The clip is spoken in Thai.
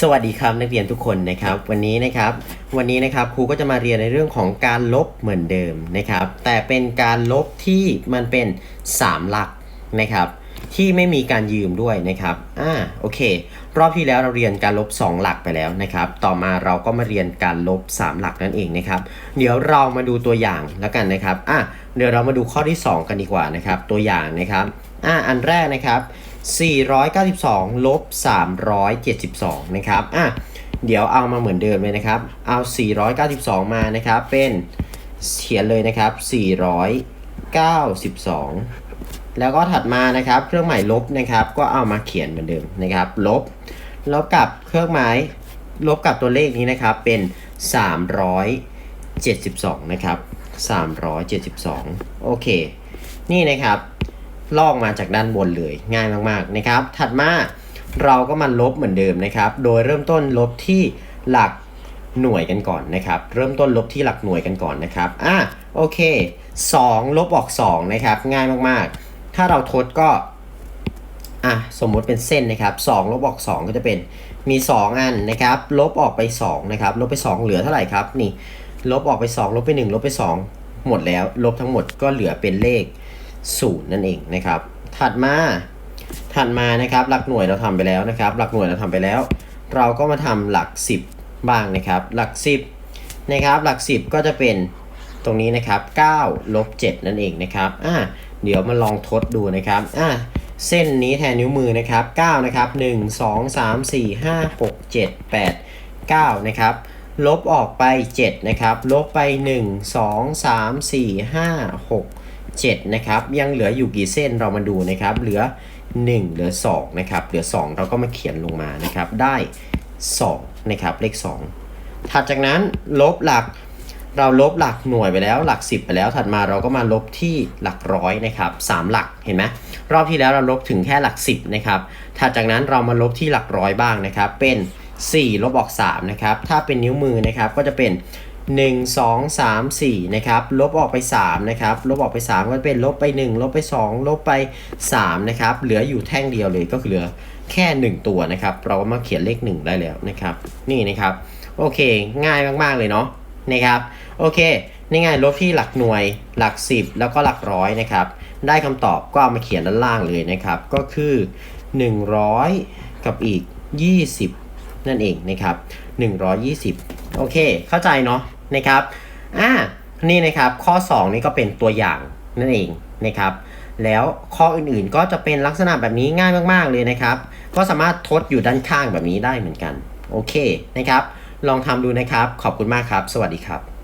สวัสดีครับนักเรียนทุกคนนะครับวันนี้นะครับวันนี้นะครับครูก็จะมาเรียนในเรื่องของการลบเหมือนเดิมนะครับ แต่เป็นการลบที่มันเป็น 3 หลักนะครับ ที่ไม่มีการยืมด้วยนะครับ อ่า โอเค รอบที่แล้วเราเรียนการลบ 2 หลักไปแล้วนะครับ ต่อมาเราก็มาเรียนการลบ 3 หลักนั่นเองนะครับ เดี๋ยวเรามาดูตัวอย่างแล้วกันนะครับ อะ เดี๋ยวเรามาดูข้อที่ 2 กันดีกว่านะครับ ตัวอย่างนะครับ อะ อันแรกนะครับ 492 ลบ 372 นะครับ อะ เดี๋ยวเอามาเหมือนเดิมเลยนะครับ เอา 492 มานะครับ เป็นเขียนเลยนะครับ 492 แล้วก็ถัดมานะครับ เครื่องหมายลบนะครับ ก็เอามาเขียนเหมือนเดิมนะครับ ลบ ลบกับเครื่องหมายลบกับตัวเลขนี้นะครับ เป็น 372 นะครับ 372 โอเค นี่นะครับลอกมาจากด้านบนเลยง่ายมากๆนะครับ ถัดมาเราก็มาลบเหมือนเดิมนะครับ โดยเริ่มต้นลบที่หลักหน่วยกันก่อนนะครับ เริ่มต้นลบที่หลักหน่วยกันก่อนนะครับ อะโอเค 2 ลบออก 2 นะครับ ง่ายมากๆ ถ้าเราทดก็อะสมมติเป็นเส้นนะครับ2ลบออก 2 ก็จะเป็นมี 2 อันนะครับลบออกไป2นะครับลบไป 2 เหลือเท่าไหร่ครับนี่ลบออกไป 2 ลบไป 1 ลบไป 2 หมดแล้ว ลบทั้งหมดก็เหลือเป็นเลขศูนย์นั่นเองนะครับ ถัดมาถัดมานะครับ หลักหน่วยเราทำไปแล้วนะครับ หลักหน่วยเราทำไปแล้ว เราก็มาทำหลัก 10 บ้างนะครับ หลัก 10นะครับ หลัก 10 ก็จะเป็นตรงนี้นะครับ9ลบ7นั่นเองนะครับอ่าเดี๋ยวมาลองทดดูนะครับอ่าเส้นนี้แทนนิ้วมือนะครับ9นะครับ1 2 3 4 5 6 7 8 9นะครับลบออกไป 7 นะครับ ลบไป 1 2 3 4 5 6 7 นะครับ ยังเหลืออยู่กี่เส้นเรามาดูนะครับ เหลือ 1 เหลือ 2 นะครับ เหลือ 2 เราก็มาเขียนลงมานะครับ ได้ 2 นะครับ เลข 2 ถัดจากนั้นลบหลัก เราลบหลักหน่วยไปแล้วหลัก 10 ไปแล้ว ถัดมาเราก็มาลบที่หลักร้อยนะครับ3หลักเห็นไหมรอบที่แล้วเราลบถึงแค่หลัก 10นะครับถัดจากนั้นเรามาลบที่หลักร้อยบ้างนะครับ เป็น 4 ลบออก3นะครับถ้าเป็นนิ้วมือนะครับก็จะเป็น 1 2 3 4นะครับลบออกไป3นะครับลบออกไป 3 ก็เป็นลบไป 1 ลบไป 2 ลบไป3นะครับเหลืออยู่แท่งเดียวเลยก็คือเหลือแค่ 1 ตัวนะครับ เราก็มาเขียนเลข 1 ได้แล้วนะครับ นี่นะครับโอเค ง่ายมากๆเลยเนาะ นะครับ โอเคนี่ไงลบที่หลักหน่วยหลัก 10 แล้วก็หลักร้อยนะครับ ได้คำตอบก็เอามาเขียนด้านล่างเลยนะครับ ก็คือ 100 กับอีก 20 นั่นเองนะครับ 120 โอเค เข้าใจเนาะนะครับอ่านี่นะครับข้อ 2 นี่ก็เป็นตัวอย่างนั่นเองนะครับ แล้วข้ออื่นๆก็จะเป็นลักษณะแบบนี้ง่ายมากๆเลยนะครับ ก็สามารถทดอยู่ด้านข้างแบบนี้ได้เหมือนกัน โอเคนะครับ ลองทำดูนะครับ ขอบคุณมากครับ สวัสดีครับ